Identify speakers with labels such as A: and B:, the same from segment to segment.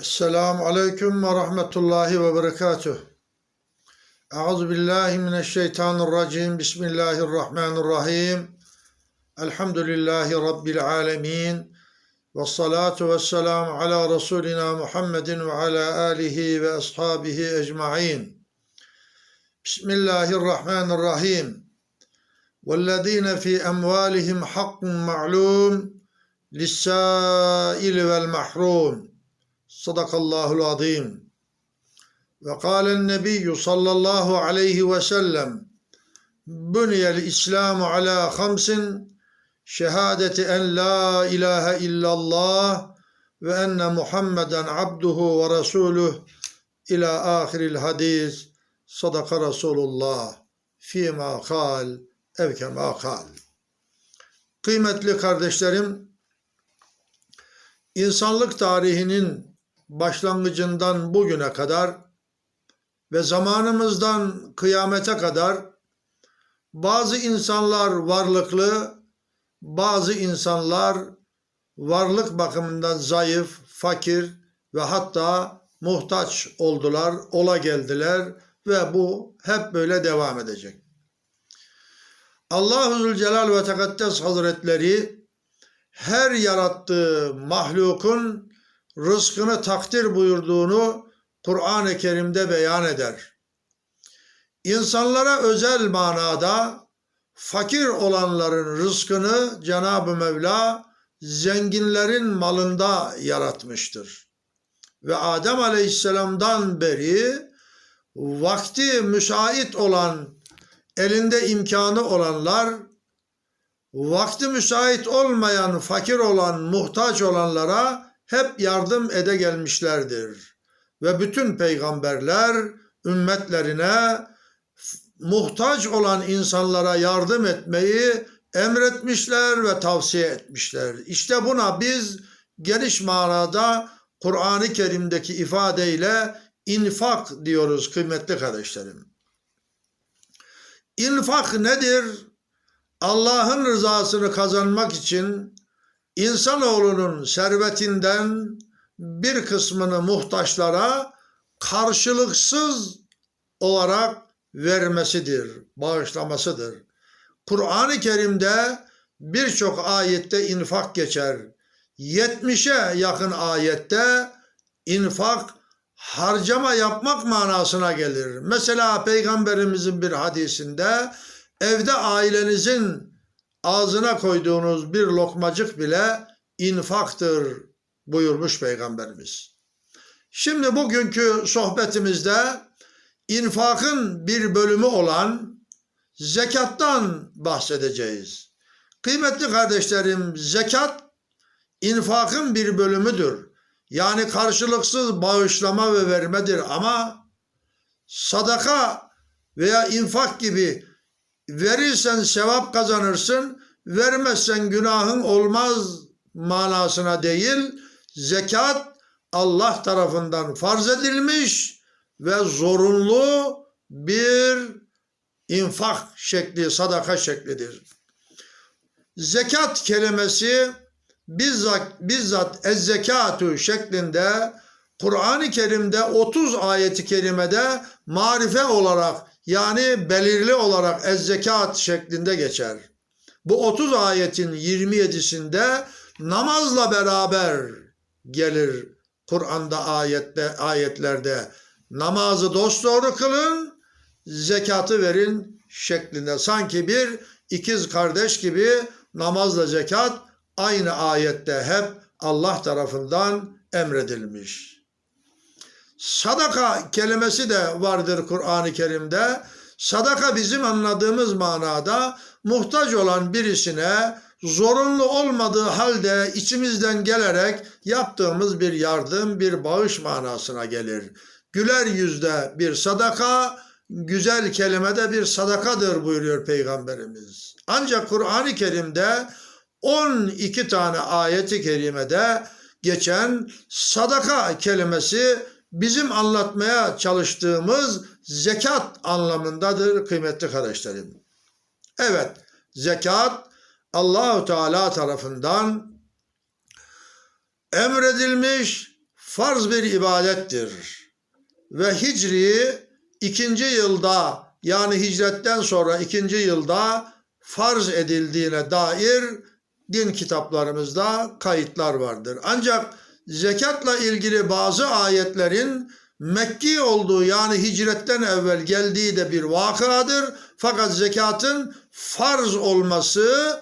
A: Esselamu Aleyküm ve Rahmetullahi ve Berekatuh. Euzu billahi mineşşeytanirracim. Bismillahirrahmanirrahim. Elhamdülillahi Rabbil alemin. Ve salatu ve selamu ala Resulina Muhammedin ve ala alihi ve ashabihi ecma'in. Bismillahirrahmanirrahim. وَالَّذ۪ينَ ف۪ي أَمْوَالِهِمْ حَقٌّ مَعْلُومٌ لِلسَّائِلِ وَالْمَحْرُومِ Sadakallahul azim. Ve kâlen nebiyyü sallallahu aleyhi ve sellem Buniyel İslamu ala hamsin şehadeti en la ilahe illallah ve enne Muhammeden abduhu ve resuluh ila ahiril hadis sadaka Resulullah fîmâ kal ev kemâ kal. Kıymetli kardeşlerim, insanlık tarihinin başlangıcından bugüne kadar ve zamanımızdan kıyamete kadar bazı insanlar varlıklı, bazı insanlar varlık bakımından zayıf, fakir ve hatta muhtaç oldular, ola geldiler ve bu hep böyle devam edecek. Allahu Zülcelal ve Tekaddes Hazretleri her yarattığı mahlukun rızkını takdir buyurduğunu Kur'an-ı Kerim'de beyan eder. İnsanlara özel manada fakir olanların rızkını Cenab-ı Mevla zenginlerin malında yaratmıştır. Ve Adem Aleyhisselam'dan beri vakti müsait olan, elinde imkanı olanlar, vakti müsait olmayan, fakir olan, muhtaç olanlara hep yardım ede gelmişlerdir. Ve bütün peygamberler ümmetlerine muhtaç olan insanlara yardım etmeyi emretmişler ve tavsiye etmişler. İşte buna biz geniş manada Kur'an-ı Kerim'deki ifadeyle infak diyoruz kıymetli kardeşlerim. İnfak nedir? Allah'ın rızasını kazanmak için insanoğlunun servetinden bir kısmını muhtaçlara karşılıksız olarak vermesidir, bağışlamasıdır. Kur'an-ı Kerim'de birçok ayette infak geçer. 70'e yakın ayette infak harcama yapmak manasına gelir. Mesela Peygamberimizin bir hadisinde evde ailenizin ağzına koyduğunuz bir lokmacık bile infaktır buyurmuş Peygamberimiz. Şimdi bugünkü sohbetimizde infakın bir bölümü olan zekattan bahsedeceğiz. Kıymetli kardeşlerim zekat infakın bir bölümüdür. Yani karşılıksız bağışlama ve vermedir ama sadaka veya infak gibi verirsen sevap kazanırsın, vermezsen günahın olmaz manasına değil, zekat Allah tarafından farz edilmiş ve zorunlu bir infak şekli, sadaka şeklidir. Zekat kelimesi bizzat, bizzat ez-zekatu şeklinde Kur'an-ı Kerim'de 30 ayeti kerimede marife olarak yani belirli olarak ez-zekat şeklinde geçer. Bu 30 ayetin 27'sinde namazla beraber gelir Kur'an'da ayette ayetlerde namazı dosdoğru kılın, zekatı verin şeklinde. Sanki bir ikiz kardeş gibi namazla zekat aynı ayette hep Allah tarafından emredilmiş. Sadaka kelimesi de vardır Kur'an-ı Kerim'de. Sadaka bizim anladığımız manada muhtaç olan birisine zorunlu olmadığı halde içimizden gelerek yaptığımız bir yardım, bir bağış manasına gelir. Güler yüzde bir sadaka, güzel kelimede bir sadakadır buyuruyor Peygamberimiz. Ancak Kur'an-ı Kerim'de 12 tane ayeti kerimede geçen sadaka kelimesi bizim anlatmaya çalıştığımız zekat anlamındadır kıymetli kardeşlerim. Evet, zekat Allahu Teala tarafından emredilmiş, farz bir ibadettir. Ve hicri ikinci yılda yani hicretten sonra ikinci yılda farz edildiğine dair din kitaplarımızda kayıtlar vardır. Ancak zekatla ilgili bazı ayetlerin Mekki olduğu yani hicretten evvel geldiği de bir vakadır. Fakat zekatın farz olması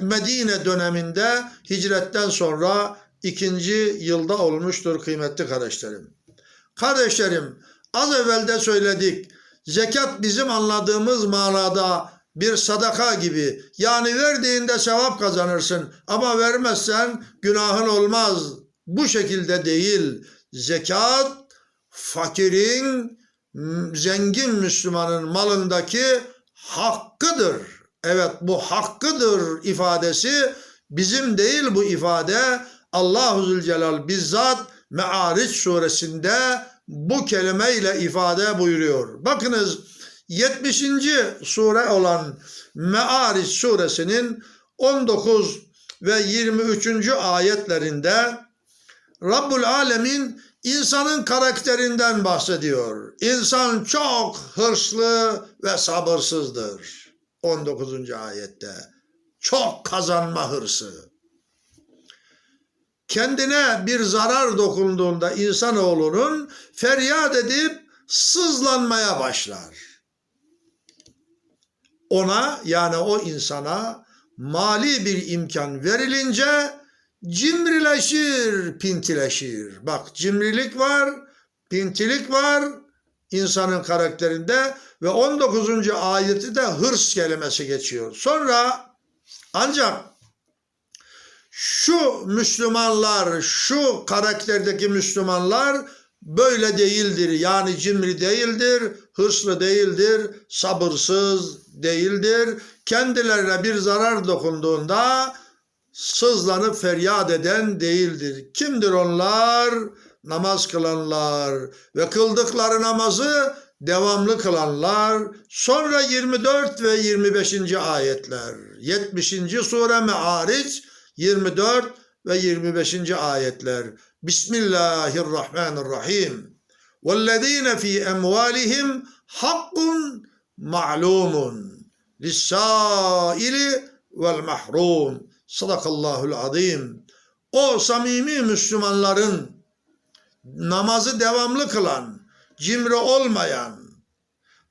A: Medine döneminde hicretten sonra ikinci yılda olmuştur kıymetli kardeşlerim. Kardeşlerim az evvel de söyledik. Zekat bizim anladığımız manada bir sadaka gibi. Yani verdiğinde sevap kazanırsın ama vermezsen günahın olmaz. Bu şekilde değil. Zekat fakirin zengin Müslümanın malındaki hakkıdır. Evet bu hakkıdır ifadesi bizim değil bu ifade. Allahu Zülcelal bizzat Me'ariç suresinde bu kelimeyle ifade buyuruyor. Bakınız 70. sure olan Me'ariç suresinin 19 ve 23. ayetlerinde Rabbul Alemin insanın karakterinden bahsediyor. İnsan çok hırslı ve sabırsızdır. 19. ayette. Çok kazanma hırsı. Kendine bir zarar dokunduğunda insanoğlunun feryat edip sızlanmaya başlar. Ona yani o insana mali bir imkan verilince cimrileşir, pintileşir. Bak cimrilik var, pintilik var insanın karakterinde ve 19. ayeti de hırs kelimesi geçiyor. Sonra ancak şu Müslümanlar, şu karakterdeki Müslümanlar böyle değildir. Yani cimri değildir, hırslı değildir, sabırsız değildir. Kendilerine bir zarar dokunduğunda sızlanıp feryat eden değildir. Kimdir onlar? Namaz kılanlar ve kıldıkları namazı devamlı kılanlar. Sonra 24 ve 25. ayetler. 70. sure Me'ariç 24 ve 25. ayetler. Bismillahirrahmanirrahim. وَالَّذ۪ينَ ف۪ي اَمْوَالِهِمْ حَقٌّ مَعْلُومٌ لِلسَّائِلِ وَالْمَحْرُومِ Sadakallahul azim. O samimi Müslümanların namazı devamlı kılan, cimri olmayan,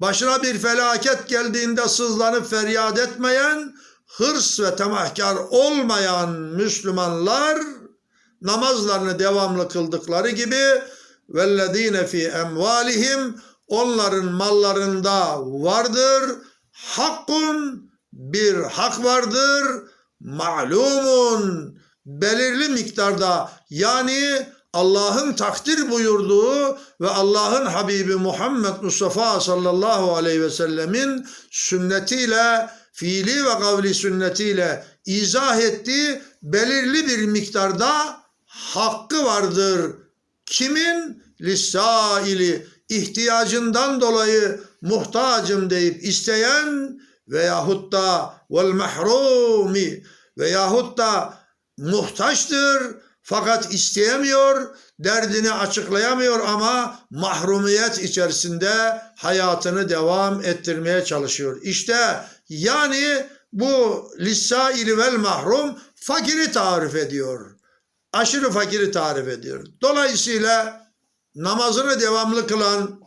A: başına bir felaket geldiğinde sızlanıp feryat etmeyen, hırs ve temahkar olmayan Müslümanlar namazlarını devamlı kıldıkları gibi vellezine fi emvalihim onların mallarında vardır hakkun bir hak vardır ma'lumun belirli miktarda yani Allah'ın takdir buyurduğu ve Allah'ın Habibi Muhammed Mustafa sallallahu aleyhi ve sellemin sünnetiyle fiili ve kavli sünnetiyle izah ettiği belirli bir miktarda hakkı vardır. Kimin? Lissaili ihtiyacından dolayı muhtacım deyip isteyen veyahut da vel mahrumi veyahut da muhtaçtır fakat isteyemiyor, derdini açıklayamıyor ama mahrumiyet içerisinde hayatını devam ettirmeye çalışıyor. İşte yani bu lissaili vel mahrum fakiri tarif ediyor. Aşırı fakiri tarif ediyor. Dolayısıyla namazını devamlı kılan,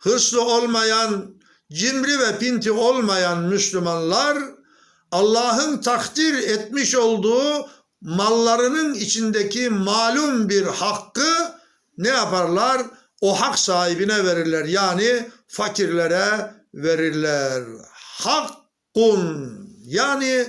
A: hırslı olmayan, cimri ve pinti olmayan Müslümanlar Allah'ın takdir etmiş olduğu mallarının içindeki malum bir hakkı ne yaparlar? O hak sahibine verirler. Yani fakirlere verirler. Hakkun yani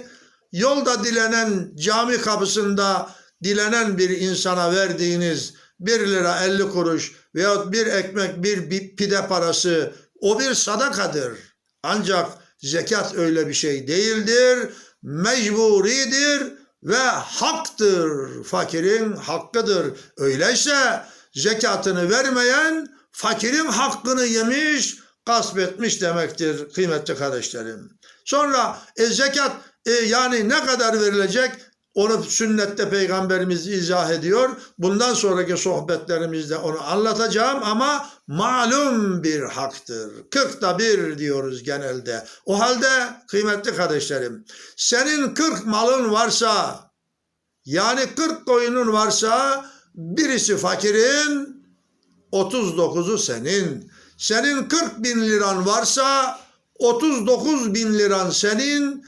A: yolda dilenen cami kapısında dilenen bir insana verdiğiniz 1 lira 50 kuruş veyahut bir ekmek bir bi- pide parası o bir sadakadır. Ancak zekat öyle bir şey değildir. Mecburidir ve haktır. Fakirin hakkıdır. Öyleyse zekatını vermeyen fakirin hakkını yemiş, gasp etmiş demektir kıymetli kardeşlerim. Sonra e, zekat e, yani ne kadar verilecek? Onu sünnette peygamberimiz izah ediyor. Bundan sonraki sohbetlerimizde onu anlatacağım ama malum bir haktır. Kırkta bir diyoruz genelde. O halde kıymetli kardeşlerim senin kırk malın varsa yani kırk koyunun varsa birisi fakirin 39'u senin. Senin 40 bin liran varsa 39 bin liran senin,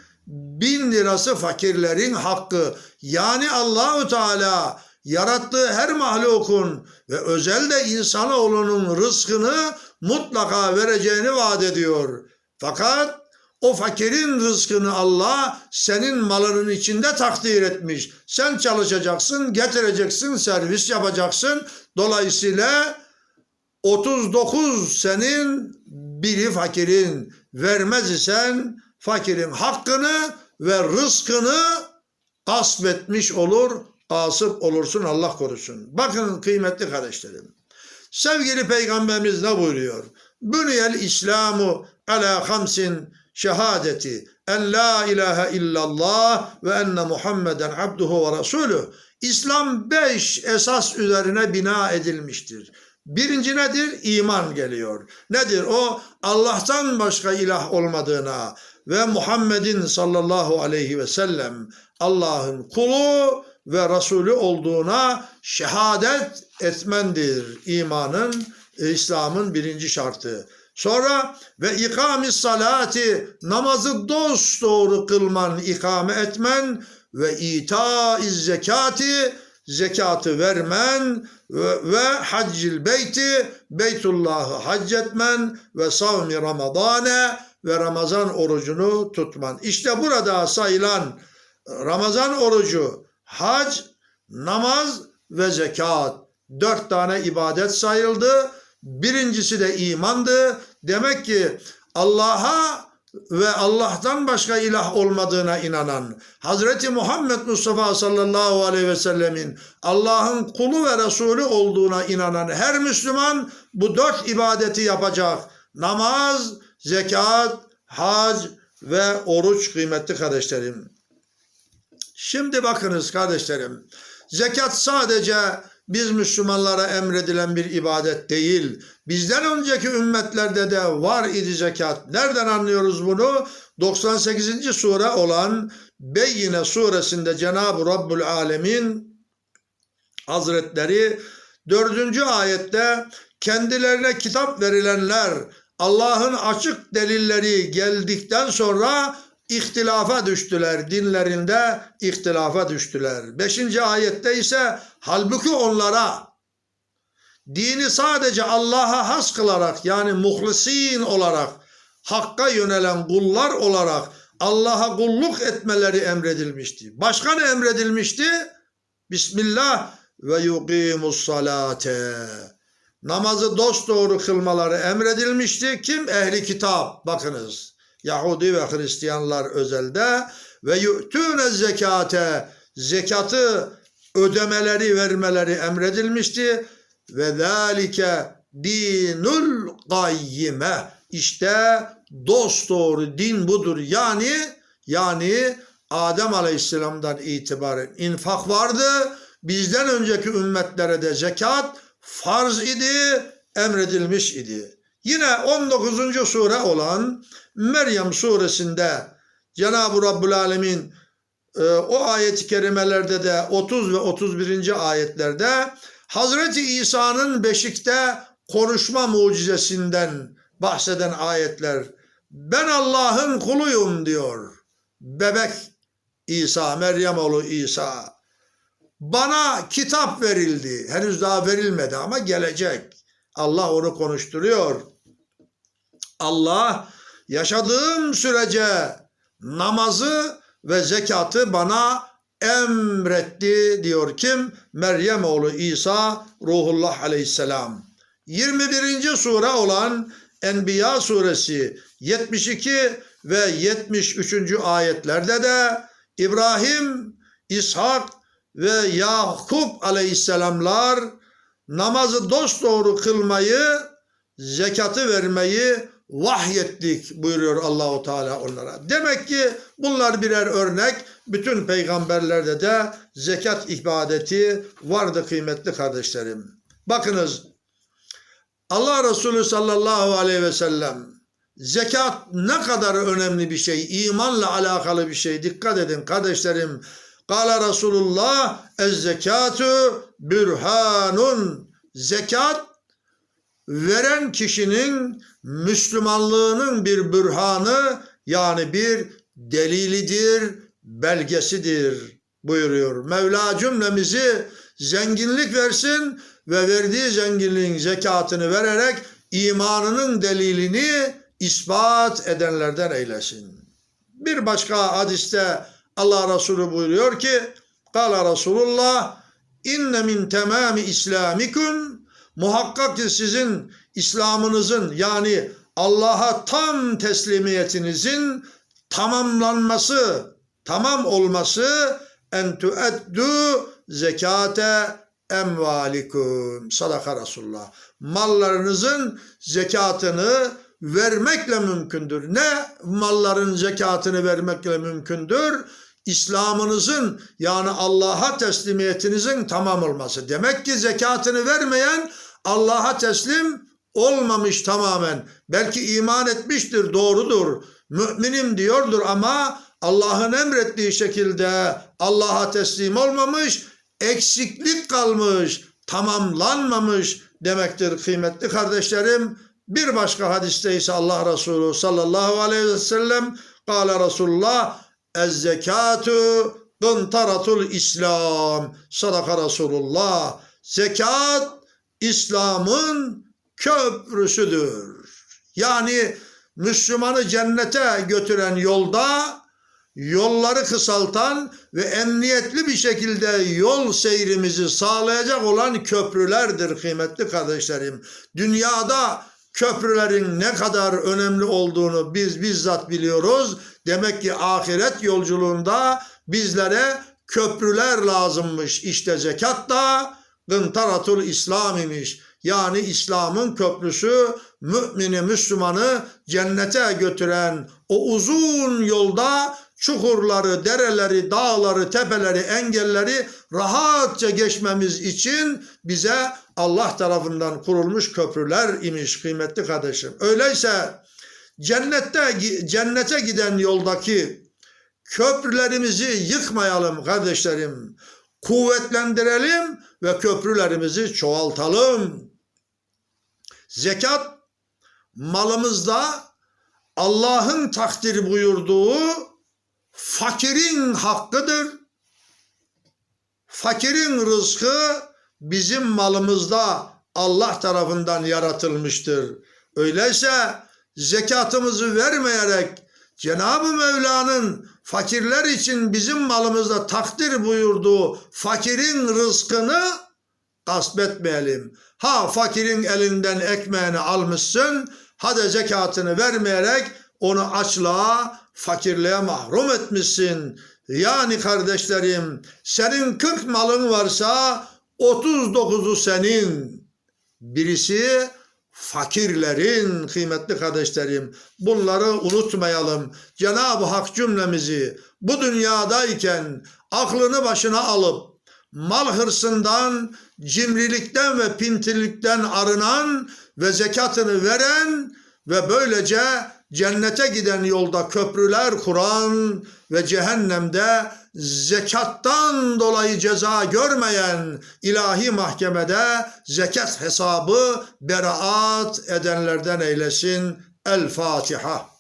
A: bin lirası fakirlerin hakkı. Yani Allahü Teala yarattığı her mahlukun ve özellikle insanoğlunun rızkını mutlaka vereceğini vaat ediyor. Fakat o fakirin rızkını Allah senin malının içinde takdir etmiş. Sen çalışacaksın, getireceksin, servis yapacaksın. Dolayısıyla 39 senin, biri fakirin. Vermez isen fakirin hakkını ve rızkını gasp etmiş olur, gasıp olursun Allah korusun. Bakın kıymetli kardeşlerim. Sevgili Peygamberimiz ne buyuruyor? Büniyel İslamu ala hamsin şehadeti en la ilahe illallah ve enne Muhammeden abduhu ve resulü. İslam beş esas üzerine bina edilmiştir. Birinci nedir? İman geliyor. Nedir o? Allah'tan başka ilah olmadığına ve Muhammed'in sallallahu aleyhi ve sellem Allah'ın kulu ve Resulü olduğuna şehadet etmendir. İmanın, İslam'ın birinci şartı. Sonra ve ikamis salati namazı dost doğru kılman, ikame etmen ve ita zekati zekatı vermen ve, ve haccil beyti Beytullah'ı hac etmen ve savmi ramadane ve Ramazan orucunu tutman. İşte burada sayılan Ramazan orucu, hac, namaz ve zekat. Dört tane ibadet sayıldı. Birincisi de imandı. Demek ki Allah'a ve Allah'tan başka ilah olmadığına inanan Hazreti Muhammed Mustafa sallallahu aleyhi ve sellemin Allah'ın kulu ve Resulü olduğuna inanan her Müslüman bu dört ibadeti yapacak. Namaz, zekat, hac ve oruç kıymetli kardeşlerim. Şimdi bakınız kardeşlerim. Zekat sadece biz Müslümanlara emredilen bir ibadet değil. Bizden önceki ümmetlerde de var idi zekat. Nereden anlıyoruz bunu? 98. sure olan Beyyine suresinde Cenab-ı Rabbül Alemin Hazretleri 4. ayette kendilerine kitap verilenler Allah'ın açık delilleri geldikten sonra ihtilafa düştüler. Dinlerinde ihtilafa düştüler. Beşinci ayette ise halbuki onlara dini sadece Allah'a has kılarak yani muhlisin olarak hakka yönelen kullar olarak Allah'a kulluk etmeleri emredilmişti. Başka ne emredilmişti? Bismillah ve yuqimus salate. Namazı dosdoğru kılmaları emredilmişti. Kim? Ehli kitap. Bakınız. Yahudi ve Hristiyanlar özelde ve yu'tûne zekate zekatı ödemeleri vermeleri emredilmişti ve zalike dinul gayyime işte dost doğru din budur yani yani Adem Aleyhisselam'dan itibaren infak vardı. Bizden önceki ümmetlere de zekat farz idi, emredilmiş idi. Yine 19. sure olan Meryem suresinde Cenab-ı Rabbül Alemin e, o ayet-i kerimelerde de 30 ve 31. ayetlerde Hazreti İsa'nın beşikte konuşma mucizesinden bahseden ayetler. Ben Allah'ın kuluyum diyor. Bebek İsa, Meryem oğlu İsa. Bana kitap verildi. Henüz daha verilmedi ama gelecek. Allah onu konuşturuyor. Allah yaşadığım sürece namazı ve zekatı bana emretti diyor kim? Meryem oğlu İsa Ruhullah aleyhisselam. 21. sure olan Enbiya suresi 72 ve 73. ayetlerde de İbrahim, İshak ve Yakup aleyhisselamlar namazı dosdoğru kılmayı, zekatı vermeyi vahyettik buyuruyor Allahu Teala onlara. Demek ki bunlar birer örnek bütün peygamberlerde de zekat ibadeti vardı kıymetli kardeşlerim. Bakınız Allah Resulü sallallahu aleyhi ve sellem zekat ne kadar önemli bir şey, imanla alakalı bir şey. Dikkat edin kardeşlerim. Kala Resulullah ez zekatu bürhanun. Zekat veren kişinin Müslümanlığının bir bürhanı yani bir delilidir, belgesidir buyuruyor. Mevla cümlemizi zenginlik versin ve verdiği zenginliğin zekatını vererek imanının delilini ispat edenlerden eylesin. Bir başka hadiste Allah Resulü buyuruyor ki Kala Resulullah inne min temami islamikum muhakkak ki sizin İslam'ınızın yani Allah'a tam teslimiyetinizin tamamlanması, tamam olması en tueddu zekate emvalikum. Sadaka Resulullah. Mallarınızın zekatını vermekle mümkündür. Ne malların zekatını vermekle mümkündür? İslam'ınızın yani Allah'a teslimiyetinizin tamam olması. Demek ki zekatını vermeyen Allah'a teslim olmamış tamamen. Belki iman etmiştir, doğrudur. Müminim diyordur ama Allah'ın emrettiği şekilde Allah'a teslim olmamış, eksiklik kalmış, tamamlanmamış demektir kıymetli kardeşlerim. Bir başka hadiste ise Allah Resulü sallallahu aleyhi ve sellem Kale Resulullah Ez zekatu gıntaratul İslam. Sadaka Resulullah. Zekat İslam'ın köprüsüdür. Yani Müslümanı cennete götüren yolda yolları kısaltan ve emniyetli bir şekilde yol seyrimizi sağlayacak olan köprülerdir kıymetli kardeşlerim. Dünyada köprülerin ne kadar önemli olduğunu biz bizzat biliyoruz. Demek ki ahiret yolculuğunda bizlere köprüler lazımmış. İşte zekat da gıntaratul İslam imiş. Yani İslam'ın köprüsü mümini, Müslümanı cennete götüren o uzun yolda çukurları, dereleri, dağları, tepeleri, engelleri rahatça geçmemiz için bize Allah tarafından kurulmuş köprüler imiş kıymetli kardeşim. Öyleyse cennette cennete giden yoldaki köprülerimizi yıkmayalım kardeşlerim. Kuvvetlendirelim ve köprülerimizi çoğaltalım. Zekat malımızda Allah'ın takdir buyurduğu fakirin hakkıdır. Fakirin rızkı bizim malımızda Allah tarafından yaratılmıştır. Öyleyse zekatımızı vermeyerek Cenab-ı Mevla'nın fakirler için bizim malımızda takdir buyurduğu fakirin rızkını gasp etmeyelim. Ha fakirin elinden ekmeğini almışsın, hadi zekatını vermeyerek onu açlığa, fakirliğe mahrum etmişsin. Yani kardeşlerim senin 40 malın varsa 39'u senin. Birisi fakirlerin kıymetli kardeşlerim. Bunları unutmayalım. Cenab-ı Hak cümlemizi bu dünyadayken aklını başına alıp mal hırsından, cimrilikten ve pintilikten arınan ve zekatını veren ve böylece cennete giden yolda köprüler kuran ve cehennemde zekattan dolayı ceza görmeyen ilahi mahkemede zekat hesabı beraat edenlerden eylesin. El Fatiha.